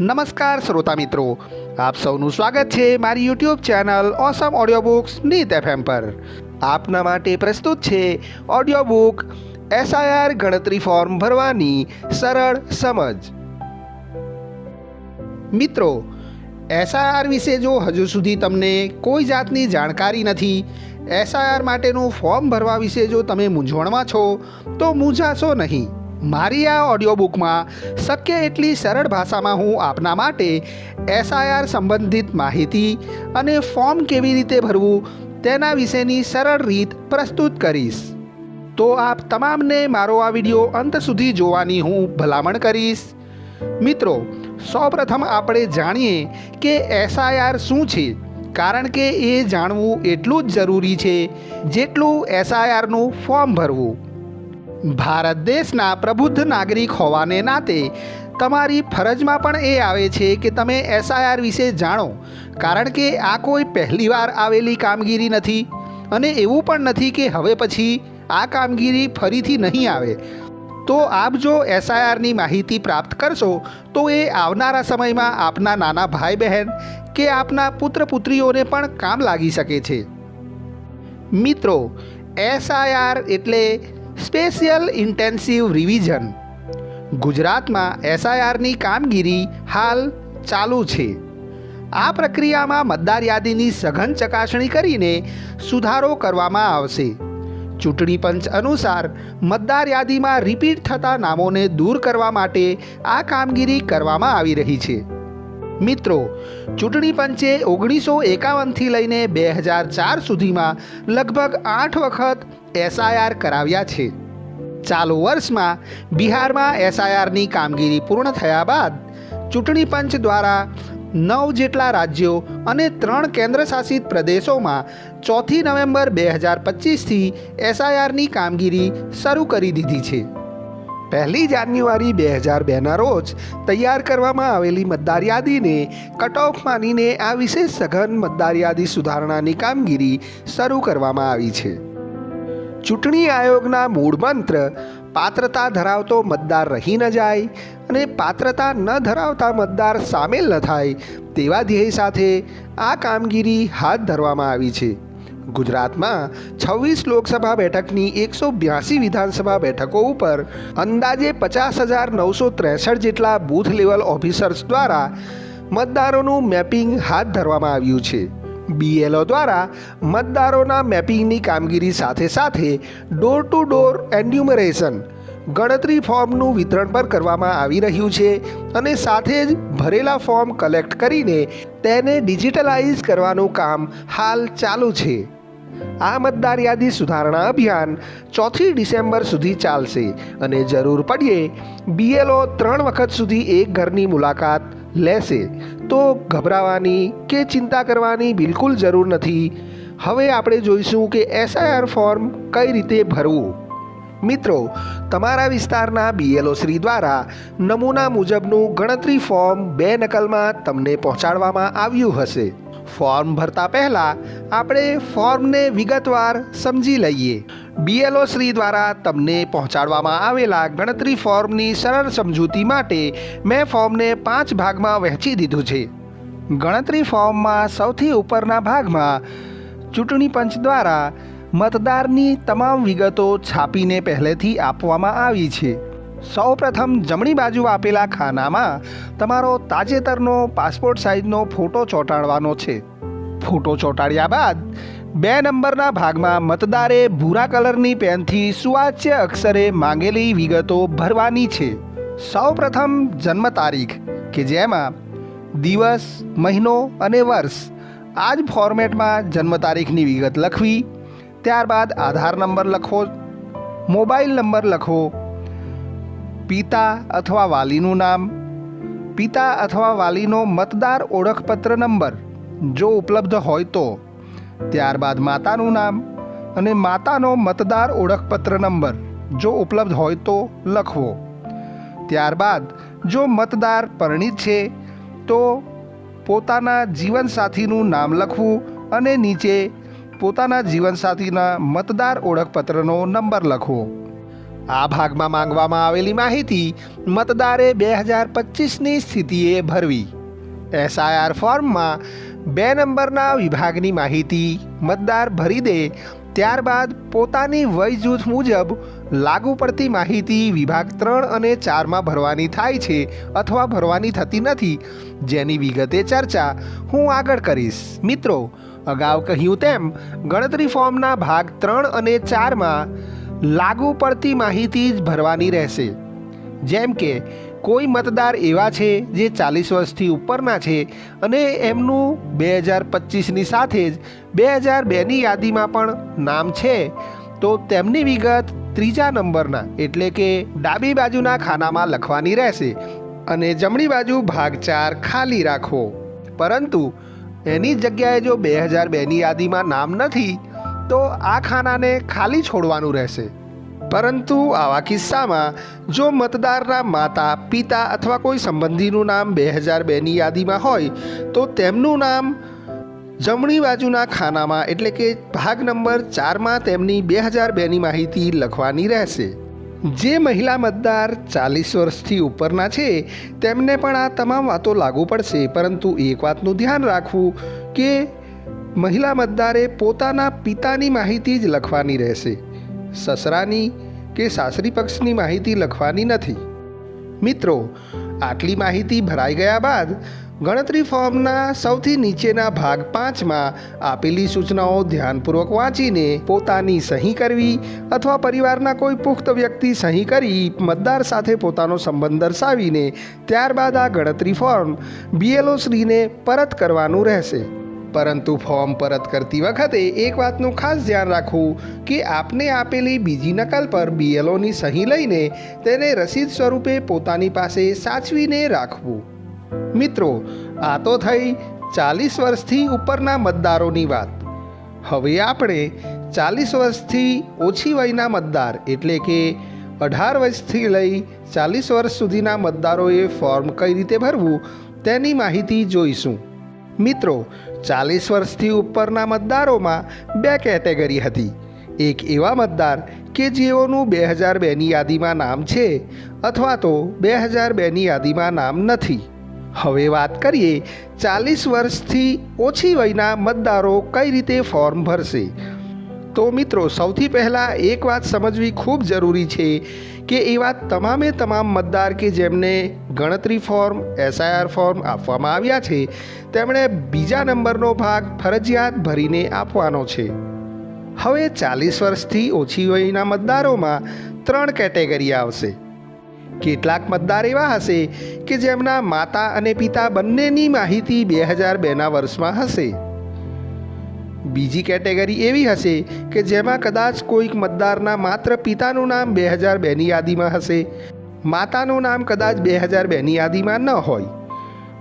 નમસ્કાર શ્રોતા મિત્રો. આપ સૌનું સ્વાગત છે મારી YouTube channel awesome audio books નીત FM પર. આપના માટે પ્રસ્તુત છે ઓડિયો બુક એસઆઈઆર ગણતરી ફોર્મ ભરવાની સરળ સમજ. મિત્રો, એસઆઈઆર વિશે જો હજુ સુધી તમને કોઈ જાતની જાણકારી નથી, એસઆઈઆર માટેનું ફોર્મ ભરવા વિશે જો તમે મૂંઝવણમાં છો, તો મૂંઝાશો નહીં. મારી આ ઓડિયો બુકમાં શક્ય એટલી સરળ ભાષામાં હું આપના માટે એસઆઈઆર સંબંધિત માહિતી અને ફોર્મ કેવી રીતે ભરવું તેના વિશેની સરળ રીત પ્રસ્તુત કરીશ. તો આપ તમામને મારો આ વીડિયો અંત સુધી જોવાની હું ભલામણ કરીશ. મિત્રો, સૌપ્રથમ આપણે જાણીએ કે એસઆઈઆર શું છે, કારણ કે એ જાણવું એટલું જ જરૂરી છે જેટલું એસઆઈઆરનું ફોર્મ ભરવું. ભારત દેશના પ્રબુદ્ધ નાગરિક હોવાને નાતે તમારી ફરજમાં પણ એ આવે છે કે તમે એસઆઈઆર વિશે જાણો, કારણ કે આ કોઈ પહેલીવાર આવેલી કામગીરી નથી અને એવું પણ નથી કે હવે પછી આ કામગીરી ફરીથી નહીં આવે. તો આપ જો એસઆઈઆરની માહિતી પ્રાપ્ત કરશો, તો એ આવનારા સમયમાં આપના નાના ભાઈ બહેન કે આપના પુત્ર પુત્રીઓને પણ કામ લાગી શકે છે. મિત્રો એસઆઈઆર એટલે સ્પેશિયલ ઇન્ટેન્સિવ રિવિઝન. ગુજરાતમાં એસઆઈઆરની કામગીરી હાલ ચાલુ છે. આ પ્રક્રિયામાં મતદાર યાદીની સઘન ચકાસણી કરીને સુધારો કરવામાં આવશે. ચૂંટણી પંચ અનુસાર મતદાર યાદીમાં રિપીટ થતા નામોને દૂર કરવા માટે આ કામગીરી કરવામાં આવી રહી છે. મિત્રો, ચૂંટણી પંચે ઓગણીસો એકાવનથી લઈને બે હજાર ચાર સુધીમાં લગભગ આઠ વખત એસઆઈઆર કરાવ્યા છે. ચાલુ વર્ષમાં બિહારમાં એસઆઈઆરની કામગીરી પૂર્ણ થયા બાદ ચૂંટણી પંચ દ્વારા નવ જેટલા રાજ્યો અને ત્રણ કેન્દ્રશાસિત પ્રદેશોમાં ચોથી નવેમ્બર બે હજાર પચીસથી એસઆઈઆરની કામગીરી શરૂ કરી દીધી છે. પહેલી જાન્યુઆરી બે હજાર બેના રોજ તૈયાર કરવામાં આવેલી મતદાર યાદીને કટ ઓફ માનીને આ વિશેષ સઘન મતદાર યાદી સુધારણાની કામગીરી શરૂ કરવામાં આવી છે. ચૂંટણી આયોગના મૂળ મંત્ર, પાત્રતા ધરાવતો મતદાર રહી ન જાય અને પાત્રતા ન ધરાવતા મતદાર સામેલ ન થાય તેવા ધ્યેય સાથે આ કામગીરી હાથ ધરવામાં આવી છે. ગુજરાતમાં છવ્વીસ લોકસભા બેઠકની એકસો બ્યાસી વિધાનસભા બેઠકો ઉપર અંદાજે પચાસ હજાર નવસો ત્રેસઠ જેટલા બૂથ લેવલ ઓફિસર્સ દ્વારા મતદારોનું મેપિંગ હાથ ધરવામાં આવ્યું છે. બીએલઓ દ્વારા મતદારોના મેપિંગની કામગીરી સાથે સાથે ડોર ટુ ડોર એન્યુમરેશન ગણતરી ફોર્મનું વિતરણ પણ કરવામાં આવી રહ્યું છે અને સાથે જ ભરેલા ફોર્મ કલેક્ટ કરીને તેને ડિજિટલાઇઝ કરવાનું કામ હાલ ચાલુ છે. આ મતદાર યાદી સુધારણા અભિયાન ચોથી ડિસેમ્બર સુધી ચાલશે અને જરૂર પડીએ બીએલઓ ત્રણ વખત સુધી એક ઘરની મુલાકાત લેશે. તો ગભરાવાની કે ચિંતા કરવાની બિલકુલ જરૂર નથી. હવે આપણે જોઈશું કે એસઆઈઆર ફોર્મ કઈ રીતે ભરવું. મિત્રો, તમારા વિસ્તારના બીએલઓ શ્રી દ્વારા નમૂના મુજબનું ગણતરી ફોર્મ બે નકલમાં તમને પહોંચાડવામાં આવ્યું હશે. ફોર્મ ભરતા પહેલાં આપણે ફોર્મને વિગતવાર સમજી લઈએ. બીએલઓ શ્રી દ્વારા તમને પહોંચાડવામાં આવેલા ગણતરી ફોર્મની સરળ સમજૂતી માટે મેં ફોર્મને પાંચ ભાગમાં વહેંચી દીધું છે. ગણતરી ફોર્મમાં સૌથી ઉપરના ભાગમાં ચૂંટણી પંચ દ્વારા મતદારની તમામ વિગતો છાપીને પહેલેથી આપવામાં આવી છે. સૌપ્રથમ જમણી બાજુ આપેલા ખાનામાં તમારો તાજેતરનો પાસપોર્ટ સાઇઝનો ફોટો ચોંટાડવાનો છે. ફોટો ચોંટાડ્યા બાદ બે નંબરના ભાગમાં મતદારે ભૂરા કલરની પેનથી સુવાચ્ય અક્ષરે માંગેલી વિગતો ભરવાની છે. સૌપ્રથમ જન્મ તારીખ, કે જેમાં દિવસ, મહિનો અને વર્ષ, આ જ ફોર્મેટમાં જન્મ તારીખની વિગત લખવી, ત્યારબાદ આધાર નંબર લખો મોબાઈલ નંબર લખો પિતા અથવા વાલીનું નામ. પિતા અથવા વાલીનો મતદાર ઓળખપત્ર નંબર જો ઉપલબ્ધ હોય તો. ત્યારબાદ માતાનું નામ અને માતાનો મતદાર ઓળખપત્ર નંબર જો ઉપલબ્ધ હોય તો લખવો. ત્યારબાદ જો મતદાર પરણિત છે, તો પોતાના જીવનસાથીનું નામ લખવું અને નીચે પોતાના જીવનસાથીના મતદાર ઓળખપત્રનો નંબર લખવો. આ ભાગમાં માંગવામાં આવેલી માહિતી મતદારે બે હજાર પચીસની સ્થિતિએ ભરવી. એસઆઈઆર ફોર્મમાં બે નંબરના વિભાગની માહિતી મતદાર ભરી દે ત્યારબાદ પોતાની વય જૂથ મુજબ લાગુ પડતી માહિતી વિભાગ ત્રણ અને ચારમાં ભરવાની થાય છે અથવા ભરવાની થતી નથી, જેની વિગતે ચર્ચા હું આગળ કરીશ. મિત્રો, અગાઉ કહ્યું તેમ ગણતરી ફોર્મના ભાગ ત્રણ અને ચારમાં લાગુ પડતી માહિતી જ ભરવાની રહેશે. જેમ કે, કોઈ મતદાર એવા છે જે ચાલીસ વર્ષથી ઉપરના છે અને એમનું બે હજાર પચીસની સાથે જ બે હજાર બેની યાદીમાં પણ નામ છે. તો તેમની વિગત ત્રીજા નંબરના, એટલે કે ડાબી બાજુના ખાનામાં લખવાની રહેશે. અને જમણી બાજુ ભાગ ચાર ખાલી રાખવો પરંતુ એની જગ્યાએ જો બે હજાર બેની યાદીમાં નામ નથી તો આ ખાનાને ખાલી છોડવાનું રહેશે. પરંતુ આવા કિસ્સામાં, જો મતદારના માતા, પિતા અથવા કોઈ સંબંધીનું નામ બે હજાર બેની યાદીમાં હોય, તો તેમનું નામ જમણી બાજુના ખાનામાં એટલે કે ભાગ નંબર ચારમાં તેમની બે હજાર બેની માહિતી લખવાની રહેશે. જે મહિલા મતદાર ચાલીસ વર્ષથી ઉપરના છે, તેમને પણ આ તમામ વાતો લાગુ પડશે, પરંતુ એક વાતનું ધ્યાન રાખવું કે મહિલા મતદારે પોતાના પિતાની માહિતી જ લખવાની રહેશે. સસરાની કે સાસરી પક્ષની માહિતી લખવાની નથી. મિત્રો, આટલી માહિતી ભરાઈ ગયા બાદ ગણતરી ફોર્મના સૌથી નીચેના ભાગ પાંચમાં આપેલી સૂચનાઓ ધ્યાનપૂર્વક વાંચીને પોતાની સહી કરવી અથવા પરિવારના કોઈ પુખ્ત વ્યક્તિ સહી કરી મતદાર સાથે પોતાનો સંબંધ દર્શાવીને ત્યારબાદ આ ગણતરી ફોર્મ બીએલઓ શ્રીને પરત કરવાનું રહેશે. પરંતુ ફોર્મ પરત કરતી વખતે એક વાતનું ખાસ ધ્યાન રાખવું કે આપને આપેલી બીજી નકલ પર બીએલઓની સહી લઈને તેને રસીદ સ્વરૂપે પોતાની પાસે સાચવીને રાખવું. મિત્રો, આ તો થઈ ચાલીસ વર્ષથી ઉપરના મતદારોની વાત. હવે આપણે ચાલીસ વર્ષથી ઓછી વયના મતદાર એટલે કે અઢાર વર્ષથી લઈ ચાલીસ વર્ષ સુધીના મતદારોએ ફોર્મ કઈ રીતે ભરવું તેની માહિતી જોઈશું. મિત્રો ચાલીસ વર્ષથી ઉપરના મતદારોમાં બે કેટેગરી હતી. એક એવા મતદાર કે જેઓનું બે હજાર બેની યાદીમાં નામ છે અથવા તો બે હજાર બેની યાદીમાં નામ નથી. હવે વાત કરીએ ચાલીસ વર્ષથી ઓછી વયના મતદારો કઈ રીતે ફોર્મ ભરશે? તો મિત્રો, સૌથી પહેલાં એક વાત સમજવી ખૂબ જરૂરી છે કે એવા તમામે તમામ મતદાર કે જેમને ગણતરી ફોર્મ, એસઆઈઆર ફોર્મ આપવામાં આવ્યા છે, તેમણે બીજા નંબરનો ભાગ ફરજિયાત ભરીને આપવાનો છે. હવે ચાલીસ વર્ષથી ઓછી વયના મતદારોમાં ત્રણ કેટેગરી આવશે. કેટલાક મતદાર એવા હશે કે જેમના માતા અને પિતા બંનેની માહિતી બે હજાર બેના વર્ષમાં હશે. બીજી કેટેગરી એવી હશે કે જેમાં કદાચ કોઈક મતદારના માત્ર પિતાનું નામ બે હજાર બેની યાદીમાં હશે. માતાનું નામ કદાચ બે હજાર બેની યાદીમાં ન હોય.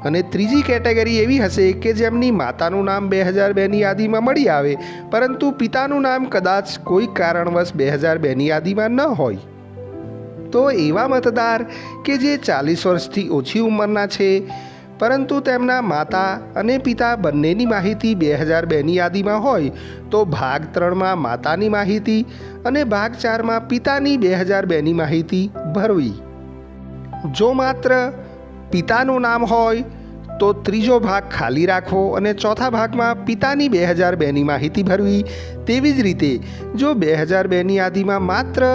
અને ત્રીજી કેટેગરી એવી હશે કે જેમની માતાનું નામ બે હજાર બેની યાદીમાં મળી આવે, પરંતુ પિતાનું નામ કદાચ કોઈક કારણવશ બે હજાર બેની યાદીમાં ન હોય. તો એવા મતદાર કે જે ચાલીસ વર્ષથી ઓછી ઉંમરના છે પરંતુ તેમના માતા અને પિતા બંનેની માહિતી બે હજાર બેની યાદીમાં હોય તો ભાગ ત્રણમાં માતાની માહિતી અને ભાગ ચારમાં પિતાની બે હજાર બેની માહિતી ભરવી. જો માત્ર પિતાનું નામ હોય, તો ત્રીજો ભાગ ખાલી રાખવો અને ચોથા ભાગમાં પિતાની બે હજાર બેની માહિતી ભરવી તેવી જ રીતે જો બે હજાર બેની યાદીમાં માત્ર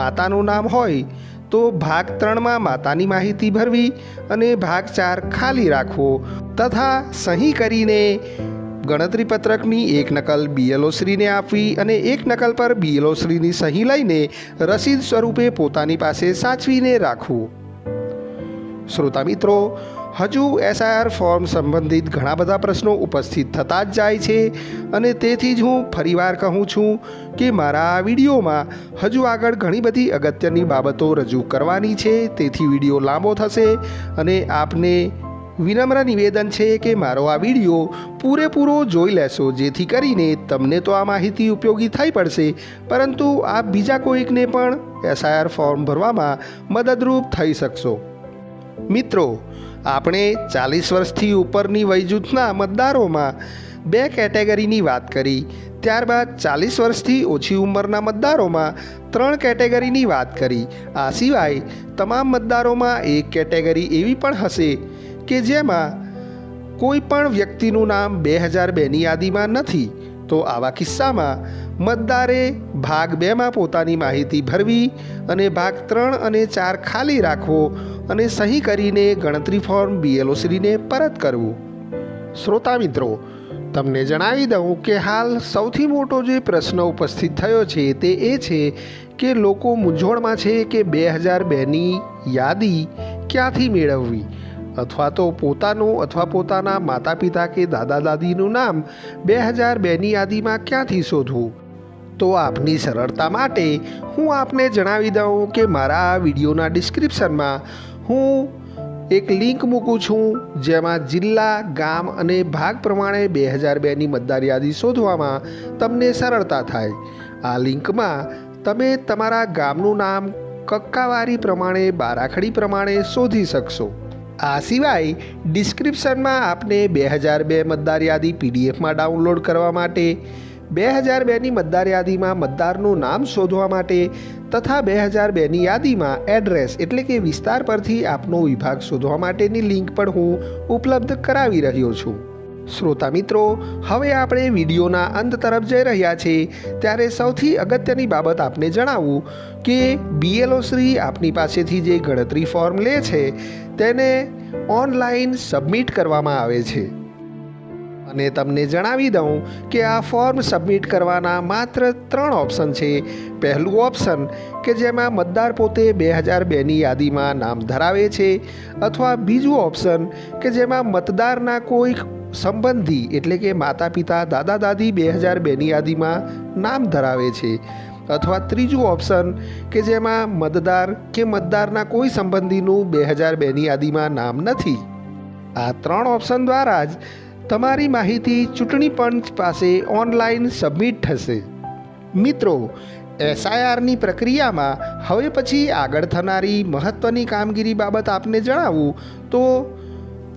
માતાનું નામ હોય તો ભાગ ત્રણમાં માતાની માહિતી ભરવી અને ભાગ ચાર ખાલી રાખવો તથા સહી કરીને ગણતરી પત્રકની એક નકલ બીએલઓ શ્રીને આપવી અને એક નકલ પર બીએલઓશ્રીની સહી લઈને રસીદ સ્વરૂપે પોતાની પાસે સાચવીને રાખવું. શ્રોતા મિત્રો હજુ એસઆઈઆર ફોર્મ સંબંધિત ઘણા બધા પ્રશ્નો ઉપસ્થિત થતા જ જાય છે અને તેથી જ હું ફરીવાર કહું છું કે મારા આ વિડીયોમાં હજુ આગળ ઘણી બધી અગત્યની બાબતો રજૂ કરવાની છે. તેથી વીડિયો લાંબો થશે અને આપને વિનમ્ર નિવેદન છે કે મારો આ વીડિયો પૂરેપૂરો જોઈ લેશો, જેથી કરીને તમને તો આ માહિતી ઉપયોગી થઈ પડશે, પરંતુ આપ બીજા કોઈકને પણ એસઆઈઆર ફોર્મ ભરવામાં મદદરૂપ થઈ શકશો. મિત્રો આપણે ચાલીસ વર્ષથી ઉપરની વયજૂથના મતદારોમાં બે કેટેગરીની વાત કરી. ત્યારબાદ ચાલીસ વર્ષથી ઓછી ઉંમરના મતદારોમાં ત્રણ કેટેગરીની વાત કરી. આ સિવાય તમામ મતદારોમાં એક કેટેગરી એવી પણ હશે કે જેમાં કોઈ પણ વ્યક્તિનું નામ બે હજાર બેની યાદીમાં નથી. તો આવા કિસ્સામાં મતદારે ભાગ બેમાં પોતાની માહિતી ભરવી અને ભાગ ત્રણ અને ચાર ખાલી રાખવો અને સહી કરીને ગણતરી ફોર્મ બીએલઓસીને પરત કરવું. શ્રોતા મિત્રો, તમને જણાવી દઉં કે હાલ સૌથી મોટો જે પ્રશ્ન ઉપસ્થિત થયો છે તે એ છે કે લોકો મૂંઝવણમાં છે કે બે હજાર બેની યાદી ક્યાંથી મેળવવી? અથવા તો પોતાનું અથવા પોતાના માતા પિતા કે દાદા દાદીનું નામ બે હજાર બેની યાદીમાં ક્યાંથી શોધવું? તો આપની સરળતા માટે હું આપને જણાવી દઉં કે મારા આ વિડીયોના ડિસ્ક્રિપ્શનમાં હું એક લિંક મૂકું છું, જેમાં જિલ્લા, ગામ અને ભાગ પ્રમાણે બે હજાર બેની મતદાર યાદી શોધવામાં તમને સરળતા થાય. આ લિંકમાં તમે તમારા ગામનું નામ, કક્કાવારી પ્રમાણે, બારાખડી પ્રમાણે શોધી શકશો. આ સિવાય ડિસ્ક્રિપ્શનમાં આપને બે હજાર બે મતદાર યાદી પીડીએફમાં ડાઉનલોડ કરવા માટે બે હજાર બેની મતદાર યાદીમાં મતદારનું નામ શોધવા માટે તથા બે હજાર બેની યાદીમાં એડ્રેસ એટલે કે વિસ્તાર પરથી આપનો વિભાગ શોધવા માટેની લિંક પણ હું ઉપલબ્ધ કરાવી રહ્યો છું. શ્રોતા મિત્રો, હવે આપણે વિડીયોના અંત તરફ જઈ રહ્યા છે, ત્યારે સૌથી અગત્યની બાબત આપને જણાવું કે બીએલઓ શ્રી આપની પાસેથી જે ગણતરી ફોર્મ લે છે, તેને ઓનલાઈન સબમિટ કરવામાં આવે છે. અને તમને જણાવી દઉં કે આ ફોર્મ સબમિટ કરવાના માત્ર ત્રણ ઓપ્શન છે. પહેલું ઓપ્શન કે જેમાં મતદાર પોતે બે હજાર બેની યાદીમાં નામ ધરાવે છે અથવા બીજું ઓપ્શન કે જેમાં મતદારના કોઈ સંબંધી એટલે કે માતા પિતા દાદા, દાદી બે હજાર બેની યાદીમાં નામ ધરાવે છે. અથવા ત્રીજું ઓપ્શન કે જેમાં મતદાર કે મતદારના કોઈ સંબંધીનું બે હજાર બેની યાદીમાં નામ નથી. આ ત્રણ ઓપ્શન દ્વારા જ તમારી માહિતી ચૂંટણી પંચ પાસે ઓનલાઈન સબમિટ થશે. મિત્રો, એસઆઈઆરની પ્રક્રિયામાં હવે પછી આગળ થનારી મહત્ત્વની કામગીરી બાબત આપને જણાવું તો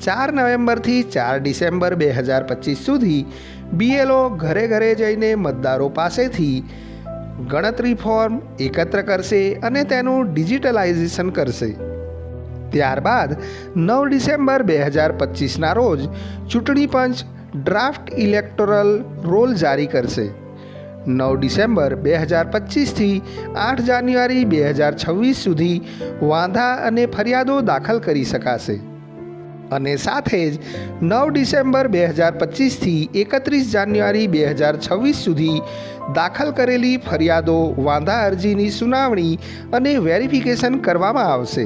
ચાર નવેમ્બરથી ચાર ડિસેમ્બર બે હજાર પચીસ સુધી બીએલઓ ઘરે ઘરે જઈને મતદારો પાસેથી ગણતરી ફોર્મ એકત્ર કરશે અને તેનું ડિજિટલાઇઝેશન કરશે. ત્યારબાદ નવ ડિસેમ્બર બે હજાર પચીસના રોજ ચૂંટણી પંચ ડ્રાફ્ટ ઇલેક્ટોરલ રોલ જારી કરશે. નવ ડિસેમ્બર બે હજાર પચીસથી આઠ જાન્યુઆરી બે હજાર છવ્વીસ સુધી વાંધા અને ફરિયાદો દાખલ કરી શકાશે. અને સાથે જ નવ ડિસેમ્બર બે હજાર પચીસથી એકત્રીસ જાન્યુઆરી બે હજાર છવ્વીસ સુધી દાખલ કરેલી ફરિયાદો, વાંધા અરજીની સુનાવણી અને વેરિફિકેશન કરવામાં આવશે.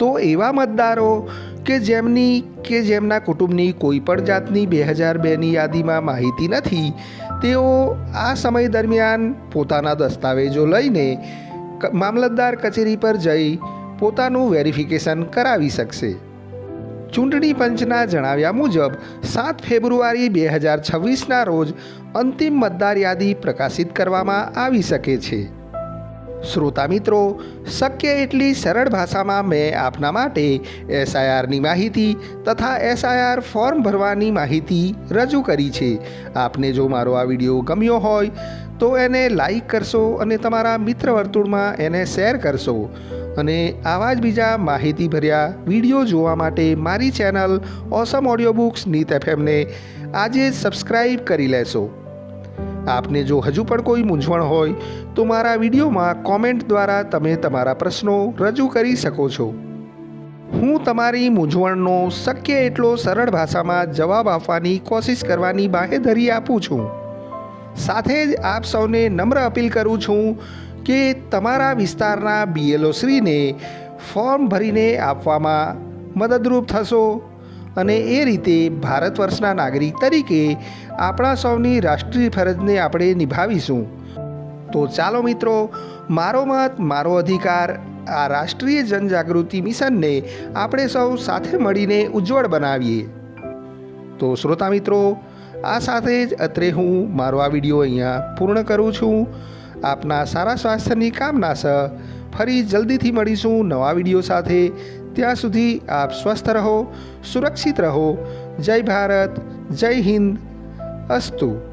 તો એવા મતદારો કે જેમની કે જેમના કુટુંબની કોઈ પણ જાતની બે હજાર બેની યાદીમાં માહિતી નથી, તેઓ આ સમય દરમિયાન પોતાના દસ્તાવેજો લઈને મામલતદાર કચેરી પર જઈ પોતાનું વેરિફિકેશન કરાવી શકશે. ચૂંટણી પંચના જણાવ્યા મુજબ, સાત ફેબ્રુઆરી બે હજાર છવ્વીસના રોજ અંતિમ મતદાર યાદી પ્રકાશિત કરવામાં આવી શકે છે. શ્રોતા મિત્રો, શક્ય એટલી સરળ ભાષામાં મેં આપના માટે એસઆઈઆરની માહિતી તથા એસઆઈઆર ફોર્મ ભરવાની માહિતી રજૂ કરી છે. આપને જો મારો આ વીડિયો ગમ્યો હોય, તો એને લાઈક કરશો અને તમારા મિત્ર વર્તુળમાં એને શેર કરશો. અને આવા જ બીજા માહિતીભર્યા વીડિયો જોવા માટે મારી ચેનલ ઓસમ ઓડિયો બુક્સ નીત એફએમને આજે સબસ્ક્રાઈબ કરી લેશો. આપને જો હજુ પણ કોઈ મૂંઝવણ હોય, તો મારા વિડીયોમાં કોમેન્ટ દ્વારા તમે તમારા પ્રશ્નો રજૂ કરી શકો છો. હું તમારી મૂંઝવણનો શક્ય એટલો સરળ ભાષામાં જવાબ આપવાની કોશિશ કરવાની બાહેધરી આપું છું. સાથે જ આપ સૌને નમ્ર અપીલ કરું છું કે તમારા વિસ્તારના બીએલઓ શ્રીને ફોર્મ ભરીને આપવામાં મદદરૂપ થશો. અને એ રીતે ભારત વર્ષના નાગરિક તરીકે આપણા સૌની રાષ્ટ્રીય ફરજને આપણે નિભાવીશું. તો ચાલો મિત્રો, મારો મત, મારો અધિકાર, આ રાષ્ટ્રીય જનજાગૃતિ મિશનને આપણે સૌ સાથે મળીને ઉજ્જવળ બનાવીએ. તો શ્રોતા મિત્રો, આ સાથે જ અત્રે હું મારો આ વીડિયો અહીંયા પૂર્ણ કરું છું. આપના સારા સ્વાસ્થ્યની કામના સહ ફરી જલ્દીથી મળીશું નવા વીડિયો સાથે. ત્યાં સુધી આપ સ્વસ્થ રહો, સુરક્ષિત રહો. જય ભારત, જય હિન્દ. અસ્તુ.